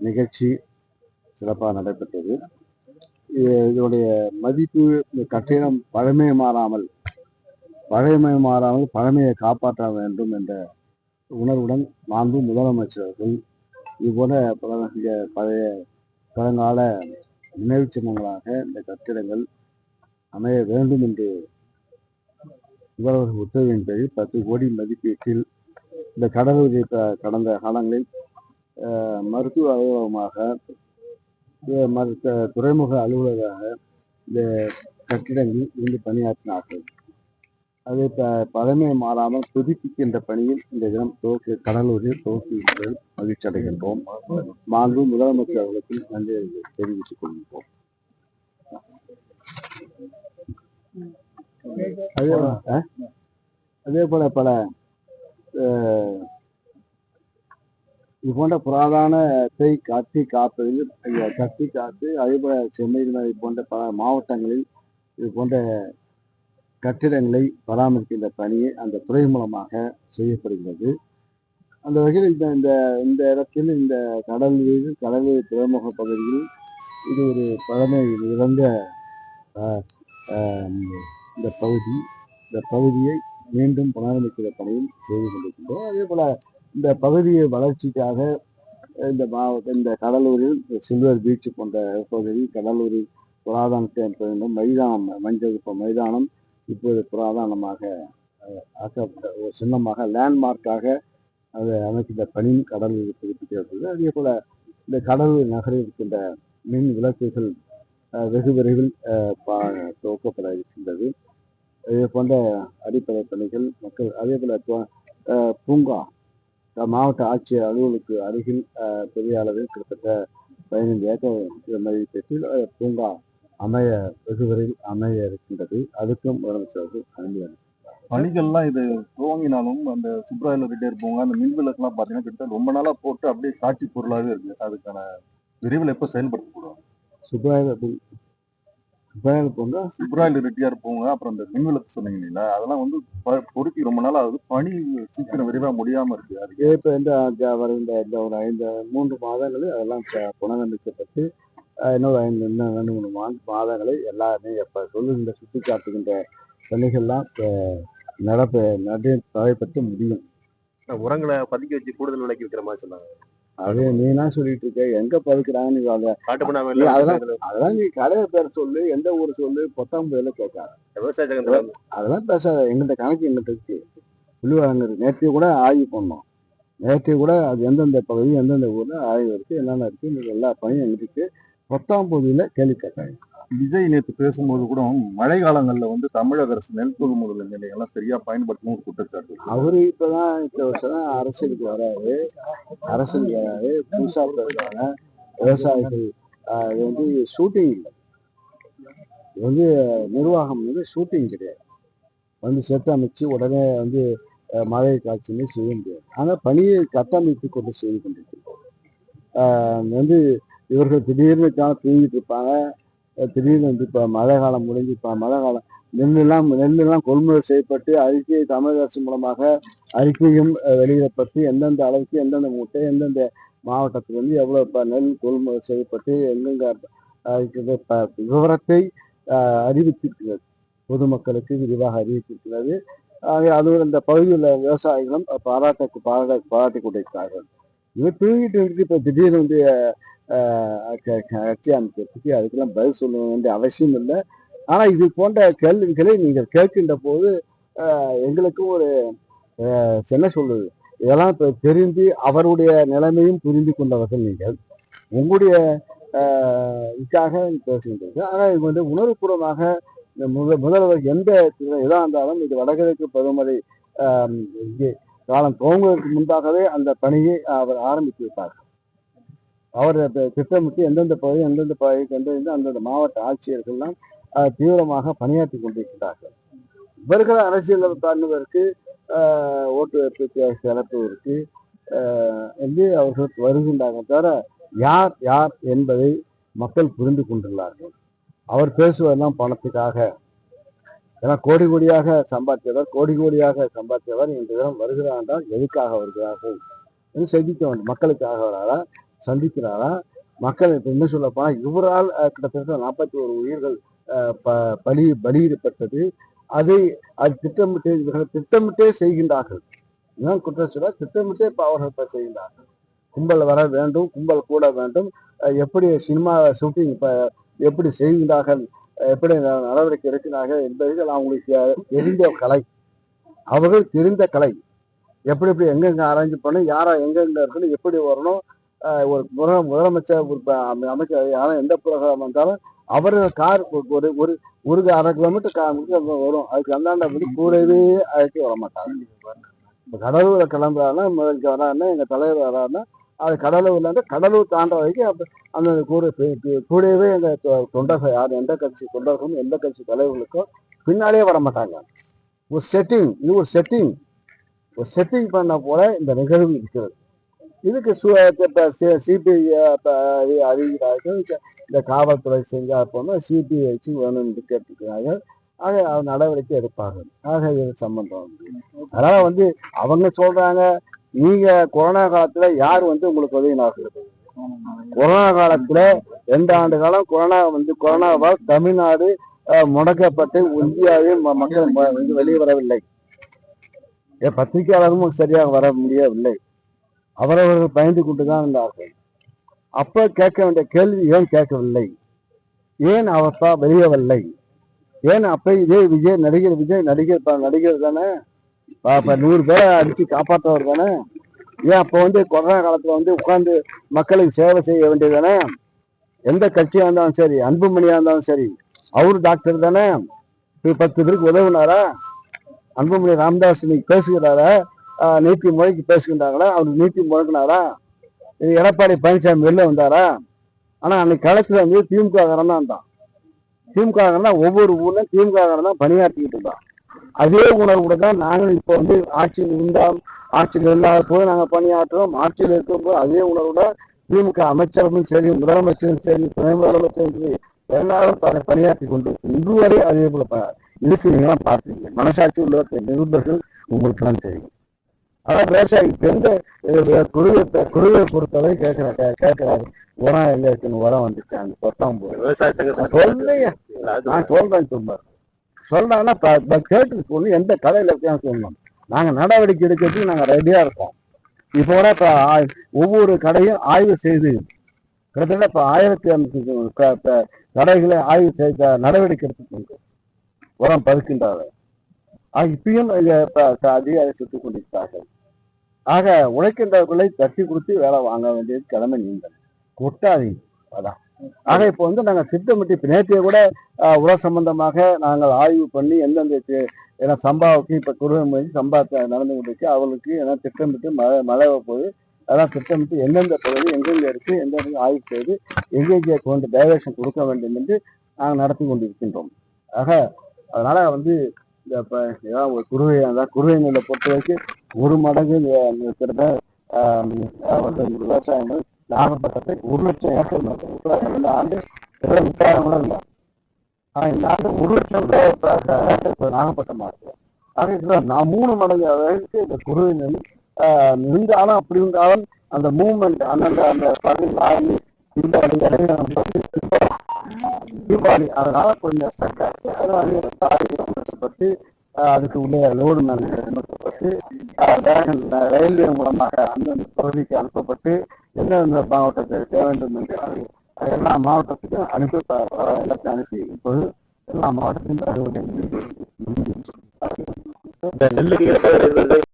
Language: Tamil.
நிகழ்ச்சி சிறப்பாக நடைபெற்றது. இது- இதனுடைய மதிப்பு இந்த கட்டிடம் பழமை மாறாமல் பழைமை மாறாமல் பழமையை காப்பாற்ற வேண்டும் என்ற உணர்வுடன் மாண்பு முதலமைச்சர் அவர்கள் இதுபோல பல பழைய பழங்கால நினைவு சின்னங்களாக இந்த கட்டிடங்கள் அமைய வேண்டும் என்று முதல்வர் உத்தரவின் பேரில் பத்து கோடி மதிப்பீட்டில் இந்த கடலூர் கடந்த காலங்களில் மருத்துவ அலுவலகமாக மருத்துவ துறைமுக அலுவலராக இந்த கட்டிடங்கள் இருந்து பணியாற்றினார்கள். அது ப பழமை மாறாமல் புதுப்பிக்கின்ற பணியில் இந்த தினம் துவக்கி கடலூரில் துவக்கி மகிழ்ச்சி அடைகின்றோம். மாண்பு முதலமைச்சர் அவர்களுக்கு நன்றி தெரிவித்துக் கொள்கின்றோம். அதே போல அதே போல பல இது போன்ற புராதனத்தை கட்டி காப்பதில் கத்தி கட்டி காத்து அதேபோல சென்னை போன்ற பல மாவட்டங்களில் இது போன்ற கட்டிடங்களை பராமரிக்கின்ற பணியை அந்த துறை மூலமாக செய்யப்படுகிறது. அந்த வகையில் இந்த இந்த இந்த இடத்தில் இந்த கடல் வீடு கடலூர் துறைமுக பகுதியில் இது ஒரு பழமை இழந்த இந்த பகுதி. இந்த பகுதியை மீண்டும் பராமரிக்கிற பணியில் செய்து கொண்டிருக்கின்றோம். அதே போல இந்த பகுதியை வளர்ச்சிக்காக இந்த மாவட்ட இந்த கடலூரில் சில்வர் பீச் போன்ற பகுதி கடலூரில் புராதனத்தை என்பது மைதானம் மஞ்சள் மைதானம் இப்போது புராதனமாக ஆக்கப்பட்ட ஒரு சின்னமாக லேண்ட்மார்க்காக அதை அமைக்கின்ற பணி கடலில் புதுப்பிக்கிறது அதே போல் இந்த கடலூர் நகரில் இருக்கின்ற மின் விளக்குகள் வெகு விரைவில் பா- துவக்கப்பட இருக்கின்றது. இதே போன்ற அடிப்படை பணிகள் மக்கள் அதே போல் பூங்கா மாவட்ட ஆட்சியர் அலுவலுக்கு அருகில் பெரிய அளவில் கிட்டத்தட்ட பதினைந்து ஏக்கர் மதிப்பீட்டில் பூங்கா அமைய வெகு விரைவில் அமைய இருக்கின்றது. அதுக்கும் முதலமைச்சர் அனுமதி. பணிகள்லாம் இது துவங்கினாலும் அந்த சுப்ராயில் ரிட்டையர் போங்க அந்த மின் விளக்குலாம் பார்த்தீங்கன்னா கிட்டத்தட்ட ரொம்ப நாளா போட்டு அப்படியே காட்சி பொருளாகவே இருக்கு. அதுக்கான விரைவில் எப்போ செயல்படுத்தப்படுவாங்க சுப்ராயர் சுப்ராயர் பூங்கா சுப்ராயில் ரிட்டையர் போங்க அப்புறம் அந்த மின் விளக்கு சொன்னீங்க இல்லைங்களா? அதெல்லாம் வந்து பொருத்தி ரொம்ப நாள் ஆகுது. பணி சீக்கிரம் விரைவா முடியாம இருக்கு. அது இப்போ இந்த இந்த வருகின்ற இந்த ஒரு ஐந்து மூன்று மாதங்களில் அதெல்லாம் புனரமைக்கப்பட்டு இன்னொரு ஐந்து இன்னும் ரெண்டு மூணு மா மாதங்களை எல்லாருமே இப்போ சொல்லுகின்ற சுட்டி காட்டுகின்ற பணிகள்லாம் இப்போ நடப்ப நடை தடைப்பட்டு முடியும். உரங்களை பதுக்கி வச்சு கூடுதல் விலைக்கு விற்கிற மாதிரி சொன்னாங்க. அதே நீனா சொல்லிட்டு இருக்க எங்க பதுக்குறாங்க நீ அதை காட்டுப்பண்ணாம இல்ல, அதெல்லாம் அதெல்லாம் நீ கடையை பேர் சொல்லு எந்த ஊர் சொல்லு பொத்தாம் பேர்ல கேட்காது. விவசாய அதெல்லாம் பேசாத. எங்கிட்ட கணக்கு எங்கிட்ட இருக்கு. புள்ளி வழங்குறது நேற்று கூட ஆய்வு பண்ணோம். நேற்று கூட அது எந்தெந்த பகுதி எந்தெந்த ஊர்ல ஆய்வு இருக்கு என்னென்ன இருக்கு எல்லா பணியும் எங்கிட்ட பத்தாம் பகுதியில கேள்வி கேட்காங்க விஜய் நேற்று பேசும்போது கூட மழை காலங்கள்ல வந்து தமிழக அரசு நெல் கொள்முதல் நிலையெல்லாம் சரியா பயன்படுத்தணும் குற்றச்சாட்டு அவரு இப்பதான் இந்த வருஷம் தான் அரசியலுக்கு வராரு. அரசியலுக்கு வராரு. புதுசா விவசாயிகள் ஆஹ், இது வந்து ஷூட்டிங் இல்லை. இது வந்து நிர்வாகம் வந்து ஷூட்டிங் கிடையாது. வந்து செட் அமைச்சு உடனே வந்து மழை காட்சியுமே செய்ய முடியாது. ஆனால் பணியை கட்டமைத்து கொண்டு செய்து கொண்டிருக்கிறோம் வந்து இவர்கள் திடீர்னு தான் தூங்கிட்டு இருப்பாங்க. திடீர்னு வந்து இப்போ மழை காலம் முடிஞ்சு இப்போ மழை காலம் நெல்லெல்லாம் நெல்லெல்லாம் கொள்முதல் செய்யப்பட்டு அறிக்கை தமிழக அரசு மூலமாக அறிக்கையும் வெளியிடப்பட்டு எந்தெந்த அளவுக்கு எந்தெந்த மூட்டை எந்தெந்த மாவட்டத்தில் வந்து எவ்வளோ இப்போ நெல் கொள்முதல் செய்யப்பட்டு எங்கெங்க விவரத்தை அஹ், அறிவித்திருக்கிறது. பொதுமக்களுக்கு விரிவாக அறிவித்திருக்கிறது. ஆக அது இந்த பகுதியில் விவசாயிகளும் பாராட்ட பாராட்ட பாராட்டி கொண்டிருக்கிறார்கள். இது தூங்கிட்டு இருக்கு. இப்போ திடீர்னு வந்து கட்சி அமைக்கிறதுக்கு அதுக்கெல்லாம் பதில் சொல்ல வேண்டிய அவசியம் இல்லை. ஆனால் இது போன்ற கேள்விகளை நீங்கள் கேட்கின்ற போது எங்களுக்கும் ஒரு என்ன சொல்லுது. இதெல்லாம் இப்போ தெரிந்து அவருடைய நிலைமையும் புரிந்து கொண்டவர்கள் நீங்கள். உங்களுடைய இதுக்காக பேசுகின்றது ஆனால் இது வந்து உணர்வுபூர்வமாக இந்த முத முதல்வர் எந்த எதாக இருந்தாலும் இது வடகிழக்கு பருவமழை காலம் துவங்குவதற்கு முன்பாகவே அந்த பணியை அவர் ஆரம்பித்து விட்டார் அவர் திட்டமிட்டு எந்தெந்த பகுதி எந்தெந்த பகுதிக்கு எந்தெந்த அந்தந்த மாவட்ட ஆட்சியர்கள்லாம் தீவிரமாக பணியாற்றி கொண்டிருக்கிறார்கள். இவர்கள் அரசியல் தாழ்ந்தவருக்கு ஆஹ், ஓட்டு வைப்பு ஆஹ், வந்து அவர்கள் வருகின்றார்கள் தவிர யார் யார் என்பதை மக்கள் புரிந்து கொண்டுள்ளார்கள். அவர் பேசுவதெல்லாம் பணத்துக்காக. ஏன்னா கோடி கோடியாக சம்பாதித்தவர் கோடி கோடியாக சம்பாதித்தவர் இந்த தினம் வருகிறார் என்றால் எதுக்காக வருகிறார்கள்? என்று சிந்திக்க வேண்டும். மக்களுக்காக வராதா சந்திக்கிறாரா? மக்கள் இப்ப என்ன சொல்ல போனா இவரால் கிட்டத்தட்ட நாற்பத்தி ஒரு உயிர்கள் ப- பலி பலியிடப்பட்டது. அதை அது திட்டமிட்டு இவர்கள் திட்டமிட்டே செய்கின்றார்கள். இதுதான் சொல்ல திட்டமிட்டே இப்ப அவர்கள் இப்ப செய்கின்றார்கள். கும்பல் வர வேண்டும் கும்பல் கூட வேண்டும். எப்படி சினிமா ஷூட்டிங் இப்ப எப்படி செய்கின்றார்கள் எப்படி நடவடிக்கை எடுக்கிறார்கள் என்பது அவங்களுக்கு தெரிந்த கலை. அவர்கள் தெரிந்த கலை. எப்படி எப்படி எங்கெங்க அரேஞ்ச் பண்ணணும் யாரா எங்கெங்க இருக்கணும் எப்படி வரணும் ஒரு முத முதலமைச்சர் ஒரு அமைச்சர் யாரும் எந்த ப்ரோக்ராம் வந்தாலும் அவர் கார் ஒரு ஒரு ஒரு அரை கிலோமீட்டர் கார் வரும். அதுக்கு அந்தாண்ட வந்து கூடவே அழைச்சி வர மாட்டாங்க. இப்போ கடலூர்ல கிளம்புறாருன்னா முதலுக்கு வராருன்னா எங்க தலைவர் வராருன்னா அது கடலூர்ல இருந்து கடலூர் தாண்ட வரைக்கும் அந்த கூட கூடவே எங்க தொண்டர்கள் யார் எந்த கட்சி தொண்டர்களும் எந்த கட்சி தலைவர்களுக்கும் பின்னாலே வர மாட்டாங்க. ஒரு செட்டிங் இது ஒரு செட்டிங் ஒரு செட்டிங் பண்ண போல இந்த நிகழ்வு இருக்கிறது. இதுக்கு சிபிஐ அறிகிறார்கள் இந்த காவல்துறை செஞ்சால் போனால் சிபிஐ வச்சு வேணும் என்று கேட்டுக்கிறார்கள் ஆக அவர் நடவடிக்கை எடுப்பார்கள். ஆக இது சம்பந்தம் அதனால வந்து அவங்க சொல்றாங்க நீங்க கொரோனா காலத்துல யார் வந்து உங்களுக்கு உதவினார்கள் கொரோனா காலத்துல ரெண்டு ஆண்டு காலம் கொரோனா வந்து கொரோனாவால் தமிழ்நாடு முடக்கப்பட்டு இந்தியாவே ம- மக்கள் வந்து வெளியே வரவில்லை. ஏன் பத்திரிகையாளரும் சரியாக வர முடியவில்லை. அவரவர்கள் பயந்து கொண்டுதான் இருந்தார்கள். அப்ப கேட்க வேண்டிய கேள்வி ஏன் கேட்கவில்லை? ஏன் அவப்பா வெளியவில்லை? ஏன் அப்ப இதே விஜய் நடிகர் விஜய் நடிகர் நடிகர் தானே? ப- நூறு பேரை அடிச்சு காப்பாற்றவர் தானே? ஏன் அப்ப வந்து கொரோனா காலத்துல வந்து உட்கார்ந்து மக்களுக்கு சேவை செய்ய வேண்டியது தானே? எந்த கட்சியா இருந்தாலும் சரி அன்புமணியா இருந்தாலும் சரி அவரு டாக்டர் தானே? பத்து பேருக்கு உதவுனாரா? அன்புமணி ராமதாஸ் இன்னைக்கு பேசுகிறாரா? நீட்டி முறைக்கு பேசுகின்றாங்களா அவர் நீட்டி முழக்கினாரா இது எடப்பாடி பழனிசாமி வெளில வந்தாரா? ஆனா அன்னைக்கு களத்துல வந்து திமுக காரன் தான் இருந்தான். திமுக காரன் ஒவ்வொரு ஊர்ல திமுக காரன் தான் பணியாற்றிக்கிட்டு இருந்தான். அதே உணர்வோட தான் நாங்கள் இப்போ வந்து ஆட்சியில் இருந்தால் ஆட்சியில் இல்லாத போது நாங்கள் பணியாற்றுறோம் ஆட்சியில் இருக்கும்போது அதே உணர்வோட திமுக அமைச்சரும் சரி முதலமைச்சரும் சரி துணை முதலமைச்சரும் சரி எல்லாரும் பணி- பணியாற்றி கொண்டு இன்று வரை அதே போல ப- நீங்களாம் பார்த்தீங்க மனசாட்சி உள்ள நிருபர்கள் உங்களுக்கு தான் தெரியும். அதான் விவசாயி எந்த குருவை குருவை பொறுத்தவரை கேட்கிற கேட்கிறாரு உரம் எங்க இருக்குன்னு உரம் வந்துச்சு அந்த பொத்தாம் போது விவசாய சங்க சொல்லையா நான் சொல்றேன் சொல்றேன் சொல்றாங்கன்னா கேட்டு சொல்லி எந்த கடையில இருக்கான்னு சொல்லணும். நாங்க நடவடிக்கை எடுக்கிறதுக்கு நாங்க ரெடியா இருக்கோம். இப்போ கூட இப்ப ஒவ்வொரு கடையும் ஆய்வு செய்து கிட்டத்தட்ட இப்ப ஆயிரத்தி க- கடைகளை ஆய்வு செய்த நடவடிக்கை எடுத்துக்கொண்டு உரம் பதுக்கின்றார்கள். இப்பயும் அதிகாரி சுட்டுக் கொண்டிருக்கிறார்கள். ஆக உழைக்கின்றவர்களை தட்டி கொடுத்து வேலை வாங்க வேண்டியது கடமை நீங்கள். கொட்டாதீங்க. அதான். ஆக இப்போ வந்து நாங்க திட்டமிட்டு இப்ப நேற்றைய கூட உர சம்பந்தமாக நாங்கள் ஆய்வு பண்ணி எந்தெந்த ஏன்னா சம்பாவுக்கு இப்ப குருவமொழி சம்பா நடந்து கொண்டிருக்கு அவளுக்கு ஏன்னா திட்டமிட்டு மழை மழை போகுது அதெல்லாம் திட்டமிட்டு எந்தெந்த பகுதி எங்கெங்க இருக்கு எந்தெந்த ஆய்வு செய்து எங்கெங்கே கொண்டு டைவேஷன் கொடுக்க வேண்டும் என்று நாங்கள் நடத்தி கொண்டிருக்கின்றோம். ஆக அதனால வந்து இப்ப ஏதாவது ஒரு குருவை அதாவது குருவை நெல்லை பொறுத்த வரைக்கும் ஒரு மடங்கு இந்த கிட்டத்தட்ட ஆஹ், வந்து ஒரு லட்சம் ஏக்கர் நட்டோம். இந்த ஆண்டு கிட்டத்தட்ட முப்பதாயிரம் கூட இல்லை ஆனால் இந்த ஆண்டு ஒரு லட்சம் ஏக்கர் இப்ப நாகப்பட்டினம் இருக்கு ஆக இதுல நான் மூணு மடங்கு அளவுக்கு இந்த குருவை நெல் இருந்தாலும் அப்படி இருந்தாலும் அந்த மூமெண்ட் அந்தந்த அந்த பகுதி இந்த இடையில நம்ம தீபாவளி அதனால கொஞ்சம் சர்க்கார் அதனால கஷ்டப்பட்டு அதுக்கு உள்ள லோடு மேனேஜ்மெண்ட் ரயில்வே மூலமாக அந்தந்த பகுதிக்கு அனுப்பப்பட்டு எந்தெந்த மாவட்டத்தில் தேவை வேண்டும் என்று எல்லா மாவட்டத்துக்கும் அனுப்பி எல்லாத்தையும் அனுப்பி இப்போது எல்லா மாவட்டத்திலும் அறுவடை